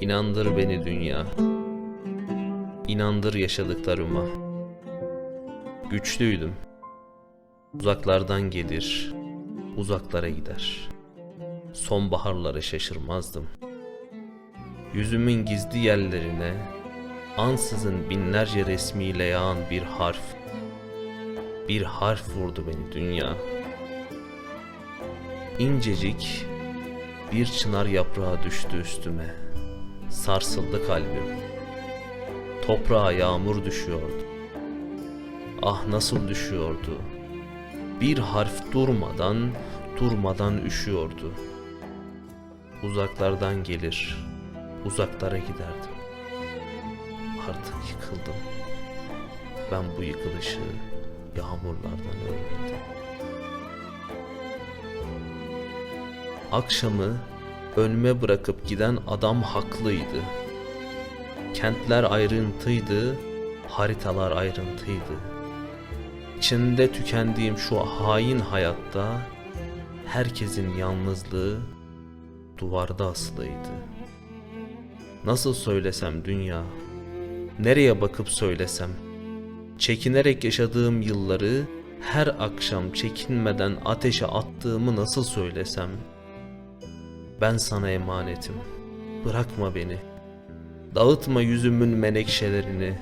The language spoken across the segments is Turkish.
İnandır beni dünya. İnandır yaşadıklarıma. Güçlüydüm. Uzaklardan gelir, uzaklara gider. Sonbaharları şaşırmazdım. Yüzümün gizli yerlerine ansızın binlerce resmiyle yağan bir harf, bir harf vurdu beni dünya. İncecik bir çınar yaprağı düştü üstüme. Sarsıldı kalbim. Toprağa yağmur düşüyordu. Ah nasıl düşüyordu. Bir harf durmadan, durmadan üşüyordu. Uzaklardan gelir, uzaklara giderdim. Artık yıkıldım. Ben bu yıkılışı yağmurlardan öğrendim. Akşamı önüme bırakıp giden adam haklıydı. Kentler ayrıntıydı, haritalar ayrıntıydı. İçinde tükendiğim şu hain hayatta herkesin yalnızlığı duvarda asılıydı. Nasıl söylesem dünya, nereye bakıp söylesem, çekinerek yaşadığım yılları her akşam çekinmeden ateşe attığımı nasıl söylesem, ben sana emanetim. Bırakma beni. Dağıtma yüzümün menekşelerini.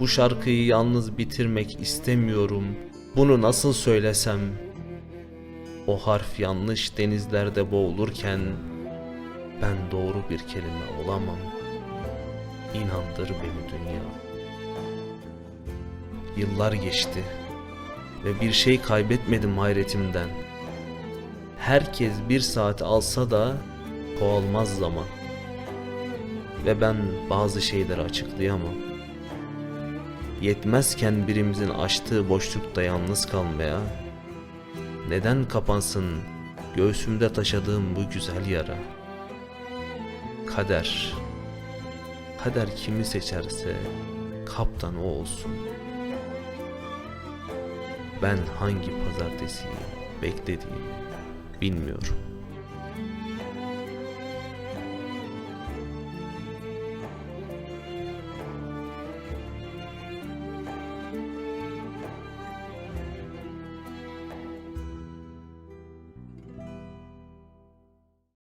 Bu şarkıyı yalnız bitirmek istemiyorum. Bunu nasıl söylesem? O harf yanlış denizlerde boğulurken ben doğru bir kelime olamam. İnandır beni dünya. Yıllar geçti ve bir şey kaybetmedim hayretimden. Herkes bir saat alsa da çoğalmaz zaman. Ve ben bazı şeyleri açıklayamam. Yetmezken birimizin açtığı boşlukta yalnız kalmaya, neden kapansın göğsümde taşıdığım bu güzel yara? Kader, kader kimi seçerse kaptan o olsun. Ben hangi pazartesiyi beklediğimi bilmiyorum.